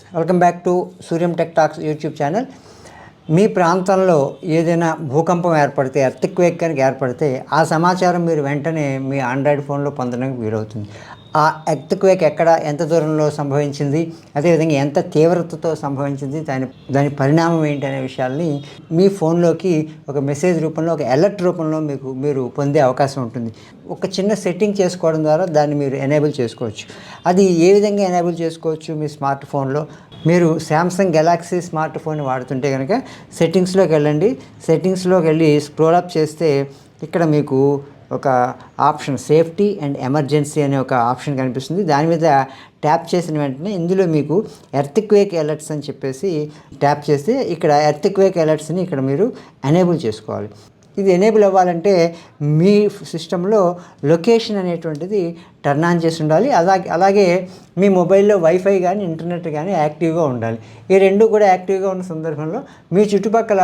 Welcome back to Suryam Tech Talks YouTube channel. మీ ప్రాంతంలో ఏదైనా భూకంపం ఏర్పడితే ఎర్త్క్వేక్ కనుక ఏర్పడితే ఆ సమాచారం మీరు వెంటనే మీ ఆండ్రాయిడ్ ఫోన్లో పొందడానికి వీలవుతుంది. ఆ ఎర్త్క్వేక్ ఎక్కడ ఎంత దూరంలో సంభవించింది అదేవిధంగా ఎంత తీవ్రతతో సంభవించింది దాని దాని పరిణామం ఏంటి అనే విషయాల్ని మీ ఫోన్లోకి ఒక మెసేజ్ రూపంలో ఒక అలర్ట్ రూపంలో మీకు మీరు పొందే అవకాశం ఉంటుంది. ఒక చిన్న సెట్టింగ్ చేసుకోవడం ద్వారా దాన్ని మీరు ఎనేబుల్ చేసుకోవచ్చు. అది ఏ విధంగా ఎనేబుల్ చేసుకోవచ్చు మీ స్మార్ట్ ఫోన్లో? మీరు శాంసంగ్ గెలాక్సీ స్మార్ట్ ఫోన్ వాడుతుంటే కనుక సెట్టింగ్స్లోకి వెళ్ళండి. సెట్టింగ్స్లోకి వెళ్ళి స్క్రోల్ అప్ చేస్తే ఇక్కడ మీకు ఒక ఆప్షన్ సేఫ్టీ అండ్ ఎమర్జెన్సీ అనే ఒక ఆప్షన్ కనిపిస్తుంది. దాని మీద ట్యాప్ చేసిన వెంటనే ఇందులో మీకు ఎర్త్క్వేక్ అలర్ట్స్ అని చెప్పేసి ట్యాప్ చేస్తే ఇక్కడ ఎర్త్క్వేక్ అలర్ట్స్ని ఇక్కడ మీరు ఎనేబుల్ చేసుకోవాలి. ఇది ఎనేబుల్ అవ్వాలంటే మీ సిస్టంలో లొకేషన్ అనేటువంటిది టర్న్ ఆన్ చేసి ఉండాలి. అలాగే అలాగే మీ మొబైల్లో వైఫై కానీ ఇంటర్నెట్ కానీ యాక్టివ్గా ఉండాలి. ఈ రెండు కూడా యాక్టివ్గా ఉన్న సందర్భంలో మీ చుట్టుపక్కల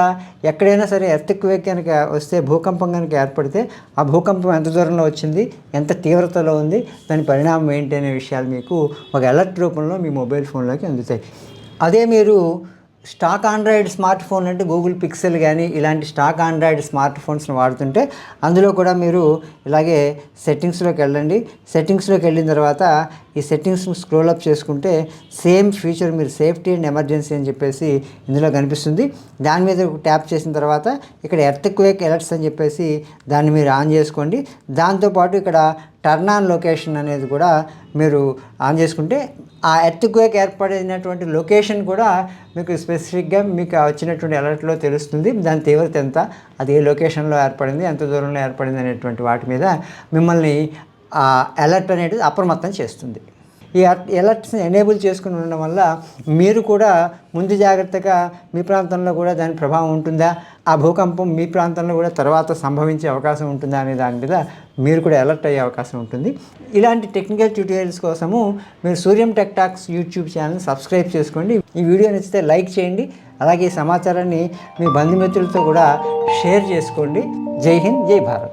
ఎక్కడైనా సరే ఎర్త్క్వేక్ కనుక వస్తే భూకంపం కనుక ఏర్పడితే ఆ భూకంపం ఎంత దూరంలో వచ్చింది ఎంత తీవ్రతలో ఉంది దాని పరిణామం ఏంటి అనే విషయాలు మీకు ఒక అలర్ట్ రూపంలో మీ మొబైల్ ఫోన్లోకి అందుతాయి. అదే మీరు స్టాక్ ఆండ్రాయిడ్ స్మార్ట్ ఫోన్ అంటే గూగుల్ పిక్సెల్ కానీ ఇలాంటి స్టాక్ ఆండ్రాయిడ్ స్మార్ట్ ఫోన్స్ని వాడుతుంటే అందులో కూడా మీరు ఇలాగే సెట్టింగ్స్లోకి వెళ్ళండి. సెట్టింగ్స్లోకి వెళ్ళిన తర్వాత ఈ సెట్టింగ్స్ను స్క్రోల్ అప్ చేసుకుంటే సేమ్ ఫీచర్ మీరు సేఫ్టీ అండ్ ఎమర్జెన్సీ అని చెప్పేసి ఇందులో కనిపిస్తుంది. దాని మీద ట్యాప్ చేసిన తర్వాత ఇక్కడ ఎర్త్ క్వేక్ ఎలర్ట్స్ అని చెప్పేసి దాన్ని మీరు ఆన్ చేసుకోండి. దాంతోపాటు ఇక్కడ టర్న్ ఆన్ లొకేషన్ అనేది కూడా మీరు ఆన్ చేసుకుంటే ఆ ఎర్త్ క్వేక్ ఏర్పడినటువంటి లొకేషన్ కూడా మీకు స్పెసిఫిక్గా మీకు వచ్చినటువంటి అలర్ట్లో తెలుస్తుంది. దాని తీవ్రత ఎంత? అది ఏ లొకేషన్లో ఏర్పడింది? ఎంత దూరంలో ఏర్పడింది? అనేటువంటి వాటి మీద మిమ్మల్ని అలర్ట్ అనేది అప్రమత్తం చేస్తుంది. ఈ అలర్ట్స్ని ఎనేబుల్ చేసుకుని ఉండడం వల్ల మీరు కూడా ముందు జాగ్రత్తగా మీ ప్రాంతంలో కూడా దాని ప్రభావం ఉంటుందా? ఆ భూకంపం మీ ప్రాంతంలో కూడా తర్వాత సంభవించే అవకాశం ఉంటుందా అనే దాని మీద మీరు కూడా అలర్ట్ అయ్యే అవకాశం ఉంటుంది. ఇలాంటి టెక్నికల్ ట్యూటోరియల్స్ కోసము మీరు Suryam Tech Talks YouTube channel subscribe చేసుకోండి. ఈ వీడియో నచ్చితే లైక్ చేయండి. అలాగే ఈ సమాచారాన్ని మీ బంధుమిత్రులతో కూడా షేర్ చేసుకోండి. జై హింద్ జై భారత్.